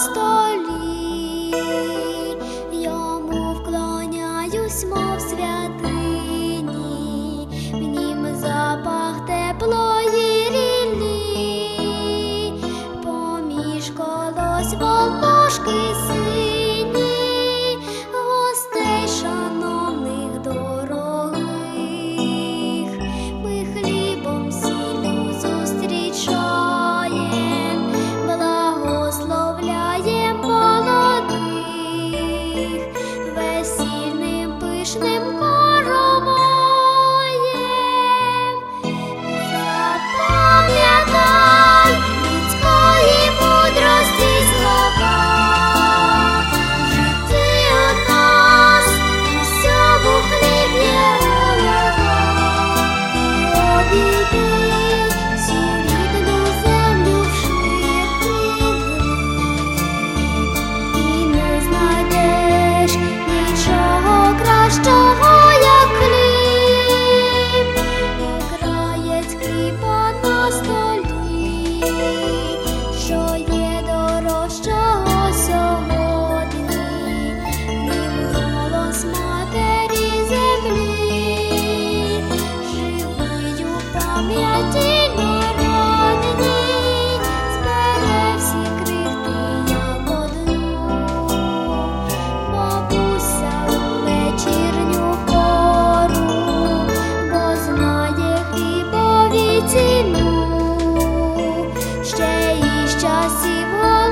столі, йому вклоняюсь, мов святині, в нім запах теплої рілі, поміж колось волошки си. just see what